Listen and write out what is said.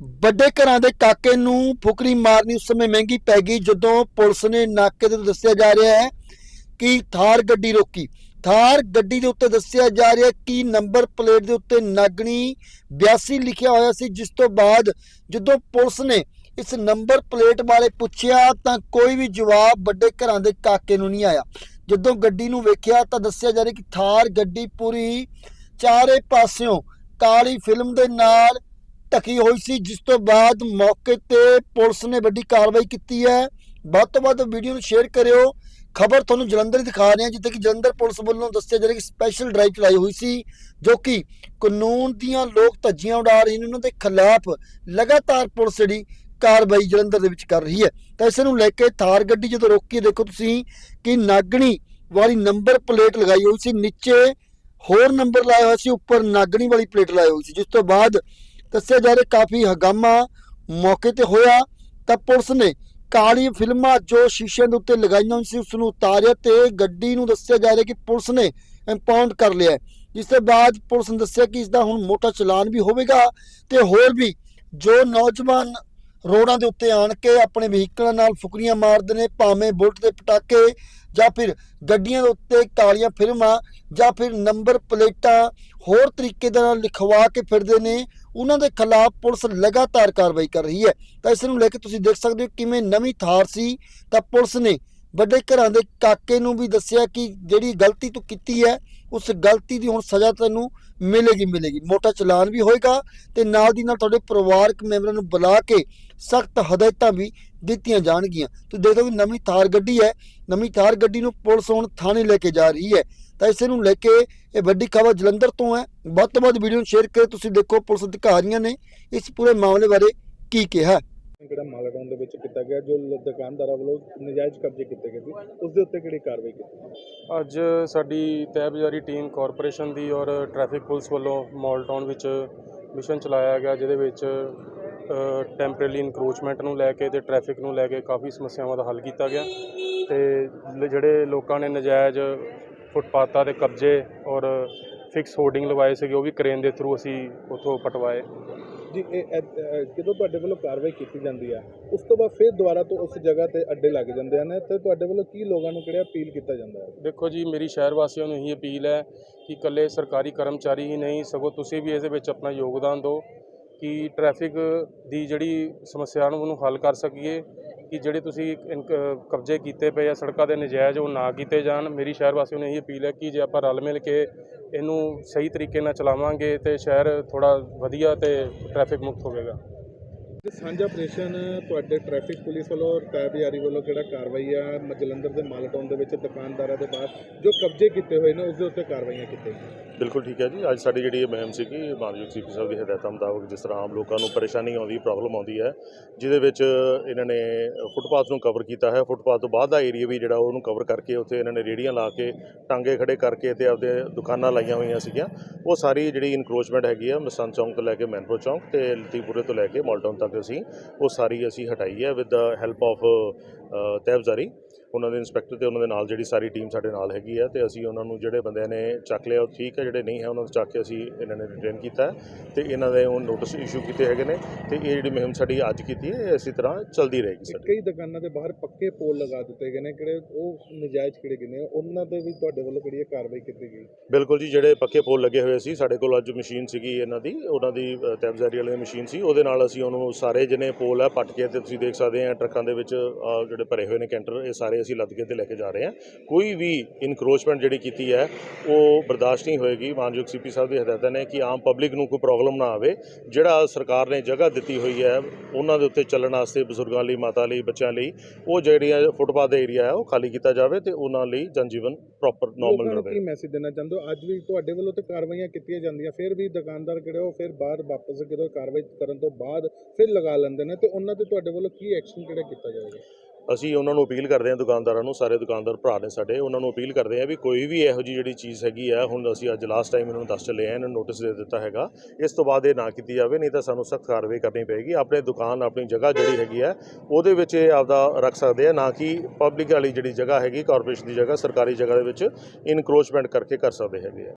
ਵੱਡੇ ਘਰਾਂ ਦੇ ਕਾਕੇ ਨੂੰ ਫੁਕਰੀ ਮਾਰਨੀ ਉਸ ਸਮੇਂ ਮਹਿੰਗੀ ਪੈ ਗਈ ਜਦੋਂ ਪੁਲਿਸ ਨੇ ਨਾਕੇ ਤੇ ਦੱਸਿਆ ਜਾ ਰਿਹਾ ਹੈ ਕਿ ਥਾਰ ਗੱਡੀ ਰੋਕੀ। ਥਾਰ ਗੱਡੀ ਦੇ ਉੱਤੇ ਦੱਸਿਆ ਜਾ ਰਿਹਾ ਕਿ ਨੰਬਰ ਪਲੇਟ ਦੇ ਉੱਤੇ ਨਾਗਣੀ 82 ਲਿਖਿਆ ਹੋਇਆ ਸੀ, ਜਿਸ ਤੋਂ ਬਾਅਦ ਜਦੋਂ ਪੁਲਿਸ ਨੇ ਇਸ ਨੰਬਰ ਪਲੇਟ ਬਾਰੇ ਪੁੱਛਿਆ ਤਾਂ ਕੋਈ ਵੀ ਜਵਾਬ ਵੱਡੇ ਘਰਾਂ ਦੇ ਕਾਕੇ ਨੂੰ ਨਹੀਂ ਆਇਆ। ਜਦੋਂ ਗੱਡੀ ਨੂੰ ਵੇਖਿਆ ਤਾਂ ਦੱਸਿਆ ਜਾ ਰਿਹਾ ਕਿ ਥਾਰ ਗੱਡੀ ਪੂਰੀ ਚਾਰੇ ਪਾਸਿਓਂ ਕਾਲੀ ਫਿਲਮ ਦੇ ਨਾਲ ਢਕੀ ਹੋਈ ਸੀ, ਜਿਸ ਤੋਂ ਬਾਅਦ ਮੌਕੇ ਤੇ ਪੁਲਿਸ ਨੇ ਵੱਡੀ ਕਾਰਵਾਈ ਕੀਤੀ ਹੈ। ਵੱਧ ਤੋਂ ਵੱਧ ਵੀਡੀਓ ਨੂੰ ਸ਼ੇਅਰ ਕਰਿਓ। ਖਬਰ ਤੁਹਾਨੂੰ ਜਲੰਧਰ ਦਿਖਾ ਰਹੇ ਹਾਂ, ਜਿੱਥੇ ਕਿ ਜਲੰਧਰ ਪੁਲਿਸ ਵੱਲੋਂ ਦੱਸਿਆ ਜਾ ਰਿਹਾ ਕਿ ਸਪੈਸ਼ਲ ਡਰਾਈਵ ਚਲਾਈ ਹੋਈ ਸੀ, ਜੋ ਕਿ ਕਾਨੂੰਨ ਦੀਆਂ ਲੋਕ ਧੱਜੀਆਂ ਉਡਾ ਰਹੇ ਨੇ। ਉਹਨਾਂ ਦੇ ਖਿਲਾਫ ਲਗਾਤਾਰ ਪੁਲਿਸ ਜਿਹੜੀ ਕਾਰਵਾਈ ਜਲੰਧਰ ਦੇ ਵਿੱਚ ਕਰ ਰਹੀ ਹੈ। ਤਾਂ ਇਸ ਨੂੰ ਲੈ ਕੇ ਥਾਰ ਗੱਡੀ ਜਦੋਂ ਰੋਕੀ ਦੇਖੋ ਤੁਸੀਂ ਕਿ ਨਾਗਣੀ ਵਾਲੀ ਨੰਬਰ ਪਲੇਟ ਲਗਾਈ ਹੋਈ ਸੀ, ਨੀਚੇ ਹੋਰ ਨੰਬਰ ਲਾਇਆ ਹੋਇਆ ਸੀ, ਉੱਪਰ ਨਾਗਣੀ ਵਾਲੀ ਪਲੇਟ ਲਾਈ ਹੋਈ ਸੀ, ਜਿਸ ਤੋਂ ਬਾਅਦ ਦੱਸਿਆ ਜਾ ਰਿਹਾ ਕਾਫੀ ਹਗਾਮਾ ਮੌਕੇ ਤੇ ਹੋਇਆ ਤਾਂ ਪੁਲਿਸ ਨੇ ਕਾਲੀ ਫਿਲਮਾਂ ਜੋ ਸ਼ੀਸ਼ੇ ਦੇ ਉੱਤੇ ਲਗਾਈਆਂ ਹੋਈਆਂ ਸੀ, ਉਸ ਨੂੰ ਉਤਾਰਿਆ ਤੇ ਗੱਡੀ ਨੂੰ ਦੱਸਿਆ ਜਾ ਰਿਹਾ ਕਿ ਪੁਲਿਸ ਨੇ ਇੰਪਾਊਂਡ ਕਰ ਲਿਆ ਜਿਸ ਤੋਂ ਬਾਅਦ ਪੁਲਿਸ ਨੇ ਦੱਸਿਆ ਕਿ ਇਸ ਦਾ ਹੁਣ ਮੋਟਾ ਚਲਾਨ ਵੀ ਹੋਵੇਗਾ ਤੇ ਹੋਰ ਵੀ ਜੋ ਨੌਜਵਾਨ ਰੋਡਾਂ ਦੇ ਉੱਤੇ ਆਣ ਕੇ ਆਪਣੇ ਵਹੀਕਲਾਂ ਨਾਲ ਫੁਕਰੀਆਂ ਮਾਰਦੇ ਨੇ, ਭਾਵੇਂ ਬੁਲਟ ਦੇ ਪਟਾਕੇ ਜਾਂ ਫਿਰ ਗੱਡੀਆਂ ਦੇ ਉੱਤੇ ਕਾਲੀਆਂ ਫਿਲਮਾਂ ਜਾਂ ਫਿਰ ਨੰਬਰ ਪਲੇਟਾਂ ਹੋਰ ਤਰੀਕੇ ਦੇ ਨਾਲ ਲਿਖਵਾ ਕੇ ਫਿਰਦੇ ਨੇ, ਉਹਨਾਂ ਦੇ ਖਿਲਾਫ ਪੁਲਿਸ ਲਗਾਤਾਰ ਕਾਰਵਾਈ ਕਰ ਰਹੀ ਹੈ। ਤਾਂ ਇਸ ਨੂੰ ਲੈ ਕੇ ਤੁਸੀਂ ਦੇਖ ਸਕਦੇ ਹੋ ਕਿਵੇਂ ਨਵੀਂ ਥਾਰ ਸੀ ਤਾਂ ਪੁਲਿਸ ਨੇ ਵੱਡੇ ਘਰਾਂ ਦੇ ਕਾਕੇ ਨੂੰ ਵੀ ਦੱਸਿਆ ਕਿ ਜਿਹੜੀ ਗਲਤੀ ਤੂੰ ਕੀਤੀ ਹੈ, ਉਸ ਗਲਤੀ ਦੀ ਹੁਣ ਸਜ਼ਾ ਤੈਨੂੰ ਮਿਲੇਗੀ ਮਿਲੇਗੀ। ਮੋਟਾ ਚਲਾਨ ਵੀ ਹੋਏਗਾ ਤੇ ਨਾਲ ਦੀ ਨਾਲ ਤੁਹਾਡੇ ਪਰਿਵਾਰਕ ਮੈਂਬਰਾਂ ਨੂੰ ਬੁਲਾ ਕੇ ਸਖਤ ਹਦਾਇਤਾਂ ਵੀ ਦਿੱਤੀਆਂ ਜਾਣਗੀਆਂ। ਤੁਸੀਂ ਦੇਖੋ ਵੀ ਨਵੀਂ ਥਾਰ ਗੱਡੀ ਹੈ, ਨਵੀਂ ਥਾਰ ਗੱਡੀ ਨੂੰ ਪੁਲਿਸ ਹੁਣ ਥਾਣੇ ਲੈ ਕੇ ਜਾ ਰਹੀ ਹੈ। ਤਾਂ ਇਸੇ ਨੂੰ ਲੈ ਕੇ ਇਹ ਵੱਡੀ ਖਬਰ ਜਲੰਧਰ ਤੋਂ ਹੈ। ਵੱਧ ਤੋਂ ਵੱਧ ਵੀਡੀਓ ਨੂੰ ਸ਼ੇਅਰ ਕਰੇ ਤੁਸੀਂ ਦੇਖੋ ਪੁਲਿਸ ਅਧਿਕਾਰੀਆਂ ਨੇ ਇਸ ਪੂਰੇ ਮਾਮਲੇ ਬਾਰੇ ਕੀ ਕਿਹਾ। ਜਿਹੜਾ ਮਾਲਟਾਊਨ ਦੇ ਵਿੱਚ ਕੀਤਾ ਗਿਆ, ਜੋ ਦੁਕਾਨਦਾਰਾਂ ਵੱਲੋਂ ਨਜਾਇਜ਼ ਕਬਜ਼ੇ ਕੀਤੇ ਗਏ ਸੀ, ਉਸ ਦੇ ਉੱਤੇ ਕਿਹੜੀ ਕਾਰਵਾਈ ਕੀਤੀ ਅੱਜ ਸਾਡੀ ਤਹਿਬਜ਼ਾਰੀ ਟੀਮ ਕਾਰਪੋਰੇਸ਼ਨ ਦੀ ਔਰ ਟ੍ਰੈਫਿਕ ਪੁਲਿਸ ਵੱਲੋਂ ਮਾਲ ਟਾਊਨ ਵਿੱਚ ਮਿਸ਼ਨ ਚਲਾਇਆ ਗਿਆ, ਜਿਹਦੇ ਵਿੱਚ ਟੈਂਪਰੇਰੀ ਇਨਕਰੋਚਮੈਂਟ ਨੂੰ ਲੈ ਕੇ ਤੇ ਟ੍ਰੈਫਿਕ ਨੂੰ ਲੈ ਕੇ ਕਾਫੀ ਸਮੱਸਿਆਵਾਂ ਦਾ ਹੱਲ ਕੀਤਾ ਗਿਆ ਤੇ ਜਿਹੜੇ ਲੋਕਾਂ ਨੇ ਨਜਾਇਜ਼ ਫੁੱਟਪਾਥਾਂ ਦੇ ਕਬਜ਼ੇ ਔਰ ਫਿਕਸ ਹੋਰਡਿੰਗ ਲਵਾਏ ਸੀਗੇ, ਉਹ ਵੀ ਕ੍ਰੇਨ ਦੇ ਥਰੂ ਅਸੀਂ ਉੱਥੋਂ ਪਟਵਾਏ। ਜੀ, ਇਹ ਜਦੋਂ ਤੁਹਾਡੇ ਵੱਲੋਂ ਕਾਰਵਾਈ ਕੀਤੀ ਜਾਂਦੀ ਆ, ਉਸ ਤੋਂ ਬਾਅਦ ਫਿਰ ਦੁਬਾਰਾ ਤੋਂ ਉਸ ਜਗ੍ਹਾ ਤੇ ਅੱਡੇ ਲੱਗ ਜਾਂਦੇ ਹਨ ਤੇ ਤੁਹਾਡੇ ਵੱਲੋਂ ਕੀ ਲੋਕਾਂ ਨੂੰ ਕਿਹੜਾ ਅਪੀਲ ਕੀਤਾ ਜਾਂਦਾ ਹੈ? ਦੇਖੋ ਜੀ, ਮੇਰੀ ਸ਼ਹਿਰ ਵਾਸੀਆਂ ਨੂੰ ਇਹੀ ਅਪੀਲ ਹੈ ਕਿ ਇਕੱਲੇ ਸਰਕਾਰੀ ਕਰਮਚਾਰੀ ਹੀ ਨਹੀਂ, ਸਗੋਂ ਤੁਸੀਂ ਵੀ ਇਹਦੇ ਵਿੱਚ ਆਪਣਾ ਯੋਗਦਾਨ ਦਿਓ ਕਿ ਟ੍ਰੈਫਿਕ ਦੀ ਜਿਹੜੀ ਸਮੱਸਿਆ ਨੂੰ ਉਹਨੂੰ ਹੱਲ ਕਰ ਸਕੀਏ, ਕਿ ਜਿਹੜੇ ਤੁਸੀਂ ਇਨਕ- ਕਬਜ਼ੇ ਕੀਤੇ ਪਏ ਆ ਸੜਕਾਂ ਦੇ ਨਜਾਇਜ਼ ਉਹ ਨਾ ਕੀਤੇ ਜਾਣ। ਮੇਰੀ ਸ਼ਹਿਰ ਵਾਸੀਆਂ ਨੂੰ ਇਹੀ ਅਪੀਲ ਹੈ ਕਿ ਜੇ ਆਪਾਂ ਰਲ ਮਿਲ ਕੇ ਇਹਨੂੰ ਸਹੀ ਤਰੀਕੇ ਨਾਲ ਚਲਾਵਾਂਗੇ ਤੇ ਸ਼ਹਿਰ ਥੋੜਾ ਵਧੀਆ ਤੇ ਟ੍ਰੈਫਿਕ ਮੁਕਤ ਹੋਵੇਗਾ। ਸਾਂਝਾ ਆਪਰੇਸ਼ਨ ਤੁਹਾਡੇ ਟ੍ਰੈਫਿਕ ਪੁਲਿਸ ਵੱਲੋਂ ਔਰ ਟੈਬਿਆਰੀ ਵੱਲੋਂ ਕਿਹੜਾ ਕਾਰਵਾਈ ਆ? ਜਲੰਧਰ ਦੇ ਮਾਲਟਾਊਨ ਦੇ ਵਿੱਚ ਦੁਕਾਨਦਾਰਾਂ ਦੇ ਬਾਹਰ ਜੋ ਕਬਜ਼ੇ ਕੀਤੇ ਹੋਏ ਨੇ ਉਸ ਦੇ ਉੱਤੇ ਕਾਰਵਾਈਆਂ ਕੀਤੀਆਂ ਬਿਲਕੁਲ ਠੀਕ ਹੈ ਜੀ। ਅੱਜ ਸਾਡੀ ਜਿਹੜੀ ਇਹ ਮੁਹਿੰਮ ਸੀਗੀ ਮਾਨਯੋਗ ਸੀਪੀ ਸਾਹਿਬ ਦੀ ਹਦਾਇਤਾਂ ਮੁਤਾਬਕ ਜਿਸ ਤਰ੍ਹਾਂ ਆਮ ਲੋਕਾਂ ਨੂੰ ਪਰੇਸ਼ਾਨੀ ਆਉਂਦੀ ਪ੍ਰੋਬਲਮ ਆਉਂਦੀ ਹੈ ਜਿਹਦੇ ਵਿੱਚ ਇਹਨਾਂ ਨੇ ਫੁੱਟਪਾਥ ਨੂੰ ਕਵਰ ਕੀਤਾ ਹੈ। ਫੁੱਟਪਾਥ ਤੋਂ ਬਾਅਦ ਦਾ ਏਰੀਆ ਵੀ ਜਿਹੜਾ ਉਹਨੂੰ ਕਵਰ ਕਰਕੇ ਉੱਥੇ ਇਹਨਾਂ ਨੇ ਰੇੜੀਆਂ ਲਾ ਕੇ ਟਾਂਗੇ ਖੜੇ ਕਰਕੇ ਤੇ ਆਪਦੇ ਦੁਕਾਨਾਂ ਲਾਈਆਂ ਹੋਈਆਂ ਸੀਗੀਆਂ। ਉਹ ਸਾਰੀ ਜਿਹੜੀ ਇਨਕਰੋਚਮੈਂਟ ਹੈਗੀ ਆ ਮਸੰਦ ਚੌਂਕ ਤੋਂ ਲੈ ਕੇ ਮੈਨਪੁਰ ਚੌਂਕ ਤੇ ਲਤੀਪੁਰੇ ਤੋਂ ਲੈ ਕੇ ਮਾਲਟਾਊਨ ਤੱਕ ਅਸੀਂ, ਉਹ ਸਾਰੀ ਅਸੀਂ ਹਟਾਈ ਹੈ ਵਿਦ ਦਾ ਹੈਲਪ ਆਫ ਤਹਿਬਜ਼ਾਰੀ ਉਹਨਾਂ ਦੇ ਇੰਸਪੈਕਟਰ ਤੇ ਉਹਨਾਂ ਦੇ ਨਾਲ ਜਿਹੜੀ ਸਾਰੀ ਟੀਮ ਸਾਡੇ ਨਾਲ ਹੈਗੀ ਹੈ ਤੇ ਅਸੀਂ ਉਹਨਾਂ ਨੂੰ ਜਿਹੜੇ ਬੰਦਿਆਂ ਨੇ ਚੱਕ ਲਿਆ ਉਹ ਠੀਕ ਹੈ ਜਿਹੜੇ ਨਹੀਂ ਹੈ ਉਹਨਾਂ ਨੂੰ ਚੱਕ ਕੇ ਅਸੀਂ ਇਹਨਾਂ ਨੇ ਰਿਟੇਨ ਕੀਤਾ ਤੇ ਇਹਨਾਂ ਦੇ ਉਹ ਨੋਟਿਸ ਇਸ਼ੂ ਕੀਤੇ ਹੈਗੇ ਨੇ ਤੇ ਇਹ ਜਿਹੜੀ ਮੁਹਿੰਮ ਸਾਡੀ ਅੱਜ ਕੀਤੀ ਹੈ ਇਸੇ ਤਰ੍ਹਾਂ ਚੱਲਦੀ ਰਹੇਗੀ ਸਾਡੀ। ਕਈ ਦੁਕਾਨਾਂ ਦੇ ਬਾਹਰ ਪੱਕੇ ਪੋਲ ਲਗਾ ਦਿੱਤੇ ਗਏ ਨੇ ਕਿਹੜੇ ਉਹ ਨਜਾਇਜ਼ ਕਿਹੜੇ ਗਏ ਉਹਨਾਂ ਦੇ ਵੀ ਤੁਹਾਡੇ ਵੱਲੋਂ ਕਿਹੜੀ ਕਾਰਵਾਈ ਕੀਤੀ ਗਈ? ਬਿਲਕੁਲ ਜੀ ਜਿਹੜੇ ਪੱਕੇ ਪੋਲ ਲੱਗੇ ਹੋਏ ਸੀ ਸਾਡੇ ਕੋਲ ਅੱਜ ਮਸ਼ੀਨ ਸੀਗੀ ਇਹਨਾਂ ਦੀ ਉਹਨਾਂ ਦੀ ਅ, ਤਹਿਬਜ਼ਾਰੀ ਵਾਲੀ ਮਸ਼ੀਨ ਸੀ ਉਹਦੇ ਨਾਲ ਅਸੀਂ ਉਹਨੂੰ ਸਾਰੇ ਜਿਹਨੇ ਪੋਲ ਹੈ ਪੱਟ ਕੇ ਤੇ ਤੁਸੀਂ ਦੇਖ ਸਕਦੇ ਆ ਟਰੱਕਾਂ ਦੇ ਵਿੱਚ ਜਿਹੜੇ ਭਰੇ ਹੋਏ ਨੇ ਕੈਂਟਰ ਇਹ ਸਾਰੇ ਅਸੀਂ ਲੱਦ ਕੇ ਤੇ ਲੈ ਕੇ ਜਾ ਰਹੇ ਹਾਂ। ਕੋਈ ਵੀ ਇਨਕਰੋਚਮੈਂਟ ਜਿਹੜੀ ਕੀਤੀ ਹੈ ਉਹ ਬਰਦਾਸ਼ਤ ਨਹੀਂ ਹੋਏਗੀ। ਮਾਨਯੋਗ ਸੀਪੀ ਸਾਹਿਬ ਦੀ ਹਦਾਇਤਾਂ ਨੇ ਕਿ ਆਮ ਪਬਲਿਕ ਨੂੰ ਕੋਈ ਪ੍ਰੋਬਲਮ ਨਾ ਆਵੇ। ਜਿਹੜਾ ਸਰਕਾਰ ਨੇ ਜਗ੍ਹਾ ਦਿੱਤੀ ਹੋਈ ਹੈ ਉਹਨਾਂ ਦੇ ਉੱਤੇ ਚੱਲਣ ਵਾਸਤੇ ਬਜ਼ੁਰਗਾਂ ਲਈ ਮਾਤਾ ਲਈ ਬੱਚਿਆਂ ਲਈ ਉਹ ਜਿਹੜੀਆਂ ਫੁੱਟਪਾਥ ਦਾ ਏਰੀਆ ਹੈ ਉਹ ਖਾਲੀ ਕੀਤਾ ਜਾਵੇ ਤੇ ਉਹਨਾਂ ਲਈ ਜਨਜੀਵਨ ਪ੍ਰੋਪਰ ਨਾਰਮਲ ਰਹੇ। ਕੀ ਮੈਸੇਜ ਦੇਣਾ ਚਾਹੁੰਦੇ ਹੋ? ਅੱਜ ਵੀ ਤੁਹਾਡੇ ਵੱਲੋਂ ਤੇ ਕਾਰਵਾਈਆਂ ਕੀਤੀਆਂ ਜਾਂਦੀਆਂ ਫਿਰ ਵੀ ਦੁਕਾਨਦਾਰ ਕਿਹੜੇ ਉਹ ਫਿਰ ਬਾਅਦ ਵਾਪਸ ਜਦੋਂ ਕਾਰਵਾਈ ਕਰਨ ਤੋਂ ਬਾਅਦ ਫਿਰ ਲਗਾ ਲੈਂਦੇ ਨੇ ਤੇ ਉਹਨਾਂ ਤੇ ਤੁਹਾਡੇ ਵੱਲੋਂ ਕੀ ਐਕਸ਼ਨ ਕਿਹੜਾ ਕੀਤਾ ਜਾਵੇਗਾ? ਅਸੀਂ ਉਹਨਾਂ ਨੂੰ ਅਪੀਲ ਕਰਦੇ ਹਾਂ, ਦੁਕਾਨਦਾਰਾਂ ਨੂੰ, ਸਾਰੇ ਦੁਕਾਨਦਾਰ ਭਰਾ ਨੇ ਸਾਡੇ, ਉਹਨਾਂ ਨੂੰ ਅਪੀਲ ਕਰਦੇ ਹਾਂ ਵੀ ਕੋਈ ਵੀ ਇਹੋ ਜਿਹੀ ਜਿਹੜੀ ਚੀਜ਼ ਹੈਗੀ ਆ, ਹੁਣ ਅਸੀਂ ਅੱਜ ਲਾਸਟ ਟਾਈਮ ਇਹਨਾਂ ਨੂੰ ਦੱਸ ਚੱਲੇ ਆ ਇਹਨਾਂ ਨੂੰ ਨੋਟਿਸ ਦੇ ਦਿੱਤਾ ਹੈਗਾ, ਇਸ ਤੋਂ ਬਾਅਦ ਇਹ ਨਾ ਕੀਤੀ ਜਾਵੇ, ਨਹੀਂ ਤਾਂ ਸਾਨੂੰ ਸਖਤ ਕਾਰਵਾਈ ਕਰਨੀ ਪਏਗੀ, ਆਪਣੇ ਦੁਕਾਨ, ਆਪਣੀ ਜਗ੍ਹਾ ਜਿਹੜੀ ਹੈਗੀ ਆ, ਉਹਦੇ ਵਿੱਚ ਇਹ ਆਪਦਾ ਰੱਖ ਸਕਦੇ ਆ, ਨਾ ਕਿ ਪਬਲਿਕ ਵਾਲੀ ਜਿਹੜੀ ਜਗ੍ਹਾ ਹੈਗੀ ਕਾਰਪੋਰੇਸ਼ਨ ਦੀ ਜਗ੍ਹਾ, ਸਰਕਾਰੀ ਜਗ੍ਹਾ ਦੇ ਵਿੱਚ ਇਨਕਰੋਚਮੈਂਟ ਕਰਕੇ ਕਰ ਸਕਦੇ ਹੈਗੇ ਆ।